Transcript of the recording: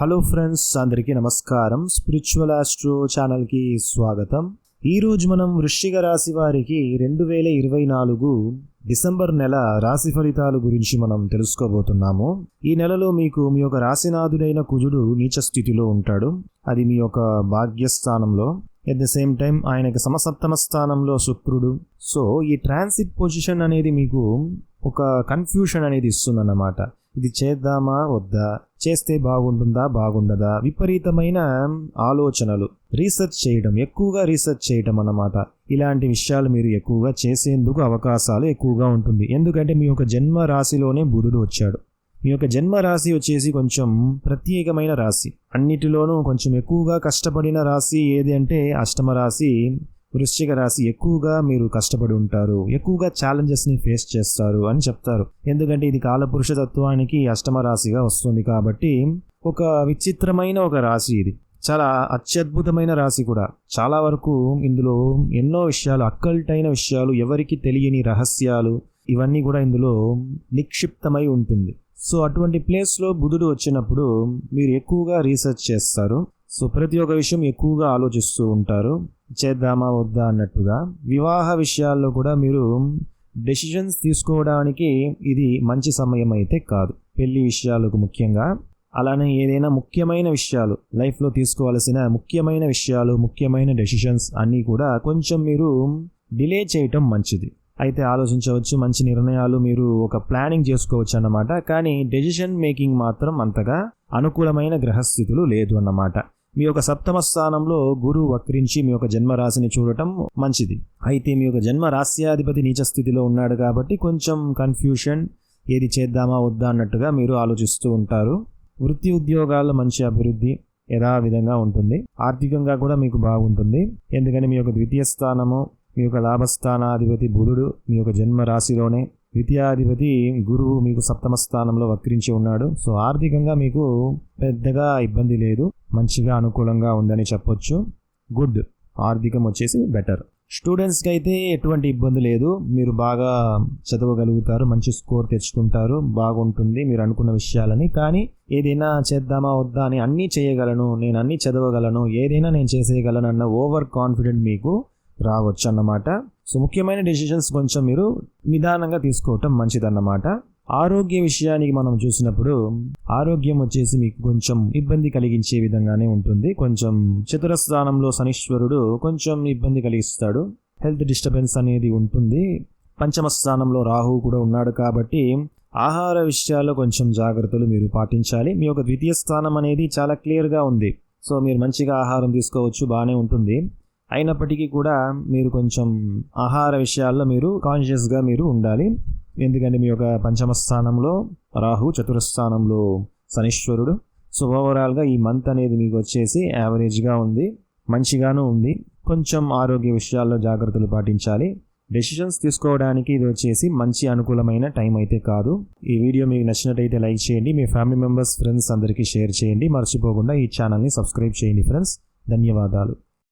Hello friends అందరికీ నమస్కారం. Spiritual astro ఛానల్కి స్వాగతం. ఈ రోజు మనం వృశ్చిక రాశి వారికి రెండు వేల ఇరవై నాలుగు డిసెంబర్ నెల రాశి ఫలితాల గురించి మనం తెలుసుకోబోతున్నాము. ఈ నెలలో మీకు మీ యొక్క రాశినాథుడైన కుజుడు నీచ స్థితిలో ఉంటాడు. అది మీ యొక్క భాగ్యస్థానంలో ఎట్ ద సేమ్ టైం ఆయనకి సమసప్తమ స్థానంలో శుక్రుడు. సో ఈ ట్రాన్సిట్ పొజిషన్ అనేది మీకు ఒక కన్ఫ్యూషన్ అనేది ఇస్తుందన్నమాట. ఇది చేద్దామా వద్దా? చేస్తే బాగుంటుందా బాగుండదా? విపరీతమైన ఆలోచనలు. రీసెర్చ్ చేయడం ఎక్కువగా రీసెర్చ్ చేయడం అన్నమాట. ఇలాంటి విషయాలు మీరు ఎక్కువగా చేసేందుకు అవకాశాలు ఎక్కువగా ఉంటుంది. ఎందుకంటే మీ యొక్క జన్మ రాశిలోనే బుధుడు వచ్చాడు. మీ యొక్క జన్మ రాశి వచ్చేసి కొంచెం ప్రత్యేకమైన రాశి. అన్నిటిలోనూ కొంచెం ఎక్కువగా కష్టపడిన రాశి ఏది అంటే అష్టమ రాశి వృశ్చిక రాశి ఎక్కువగా మీరు కష్టపడి ఉంటారు ఎక్కువగా ఛాలెంజెస్ని ఫేస్ చేస్తారు అని చెప్తారు. ఎందుకంటే ఇది కాలపురుష తత్వానికి అష్టమ రాశిగా వస్తుంది కాబట్టి ఒక విచిత్రమైన ఒక రాశి ఇది. చాలా అత్యద్భుతమైన రాశి కూడా. చాలా వరకు ఇందులో ఎన్నో విషయాలు అక్కల్టైన విషయాలు ఎవరికి తెలియని రహస్యాలు ఇవన్నీ కూడా ఇందులో నిక్షిప్తమై ఉంటుంది. సో అటువంటి ప్లేస్లో బుధుడు వచ్చినప్పుడు మీరు ఎక్కువగా రీసెర్చ్ చేస్తారు. సో ప్రతి ఒక్క విషయం ఎక్కువగా ఆలోచిస్తూ ఉంటారు. చేద్దామా వద్దా అన్నట్టుగా. వివాహ విషయాల్లో కూడా మీరు డెసిషన్స్ తీసుకోవడానికి ఇది మంచి సమయం అయితే కాదు. పెళ్ళి విషయాలకు ముఖ్యంగా. అలానే ఏదైనా ముఖ్యమైన విషయాలు లైఫ్లో తీసుకోవాల్సిన ముఖ్యమైన విషయాలు ముఖ్యమైన డెసిషన్స్ అన్నీ కూడా కొంచెం మీరు డిలే చేయటం మంచిది. అయితే ఆలోచించవచ్చు మంచి నిర్ణయాలు మీరు ఒక ప్లానింగ్ చేసుకోవచ్చు అన్నమాట. కానీ డెసిషన్ మేకింగ్ మాత్రం అంతగా అనుకూలమైన గ్రహస్థితులు లేదు అన్నమాట. మీ యొక్క సప్తమ స్థానంలో గురువు వక్రించి మీ యొక్క జన్మరాశిని చూడటం మంచిది. అయితే మీ యొక్క జన్మ రాశ్యాధిపతి నీచ స్థితిలో ఉన్నాడు కాబట్టి కొంచెం కన్ఫ్యూషన్ ఏది చేద్దామా వద్దా అన్నట్టుగా మీరు ఆలోచిస్తూ ఉంటారు. వృత్తి ఉద్యోగాల్లో మంచి అభివృద్ధి యథావిధంగా ఉంటుంది. ఆర్థికంగా కూడా మీకు బాగుంటుంది. ఎందుకని మీ యొక్క ద్వితీయ స్థానము మీ యొక్క లాభస్థానాధిపతి బుధుడు మీ యొక్క జన్మ రాశిలోనే ద్వితీయాధిపతి గురువు మీకు సప్తమ స్థానంలో వక్రించి ఉన్నాడు. సో ఆర్థికంగా మీకు పెద్దగా ఇబ్బంది లేదు. మంచిగా అనుకూలంగా ఉందని చెప్పొచ్చు. గుడ్. ఆర్థికం వచ్చేసి బెటర్. స్టూడెంట్స్కి అయితే ఎటువంటి ఇబ్బంది లేదు. మీరు బాగా చదవగలుగుతారు. మంచి స్కోర్ తెచ్చుకుంటారు. బాగుంటుంది మీరు అనుకున్న విషయాలని. కానీ ఏదైనా చేద్దామా వద్దా అని అన్నీ చేయగలను. నేను అన్నీ చదవగలను. ఏదైనా నేను చేసేయగలను అన్న ఓవర్ కాన్ఫిడెంట్ మీకు రావచ్చు అన్నమాట. సో ముఖ్యమైన డెసిషన్స్ కొంచెం మీరు నిదానంగా తీసుకోవటం మంచిదన్నమాట. ఆరోగ్య విషయానికి మనం చూసినప్పుడు ఆరోగ్యం వచ్చేసి మీకు కొంచెం ఇబ్బంది కలిగించే విధంగానే ఉంటుంది. కొంచెం చతురస్థానంలో శనీశ్వరుడు కొంచెం ఇబ్బంది కలిగిస్తాడు. హెల్త్ డిస్టర్బెన్స్ అనేది ఉంటుంది. పంచమ స్థానంలో రాహు కూడా ఉన్నాడు కాబట్టి ఆహార విషయాల్లో కొంచెం జాగ్రత్తలు మీరు పాటించాలి. మీ యొక్క ద్వితీయ స్థానం అనేది చాలా క్లియర్గా ఉంది. సో మీరు మంచిగా ఆహారం తీసుకోవచ్చు బాగానే ఉంటుంది. అయినప్పటికీ కూడా మీరు కొంచెం ఆహార విషయాల్లో మీరు కాన్షియస్గా మీరు ఉండాలి. ఎందుకంటే మీ యొక్క పంచమ స్థానంలో రాహు చతురస్థానంలో శనీశ్వరుడు. సో ఓవరాల్గా ఈ మంత్ అనేది మీకు వచ్చేసి యావరేజ్గా ఉంది. మంచిగాను ఉంది. కొంచెం ఆరోగ్య విషయాల్లో జాగ్రత్తలు పాటించాలి. డెసిషన్స్ తీసుకోవడానికి ఇది వచ్చేసి మంచి అనుకూలమైన టైం అయితే కాదు. ఈ వీడియో మీకు నచ్చినట్టయితే లైక్ చేయండి. మీ ఫ్యామిలీ మెంబర్స్ ఫ్రెండ్స్ అందరికీ షేర్ చేయండి. మర్చిపోకుండా ఈ ఛానల్ని సబ్స్క్రైబ్ చేయండి ఫ్రెండ్స్. ధన్యవాదాలు.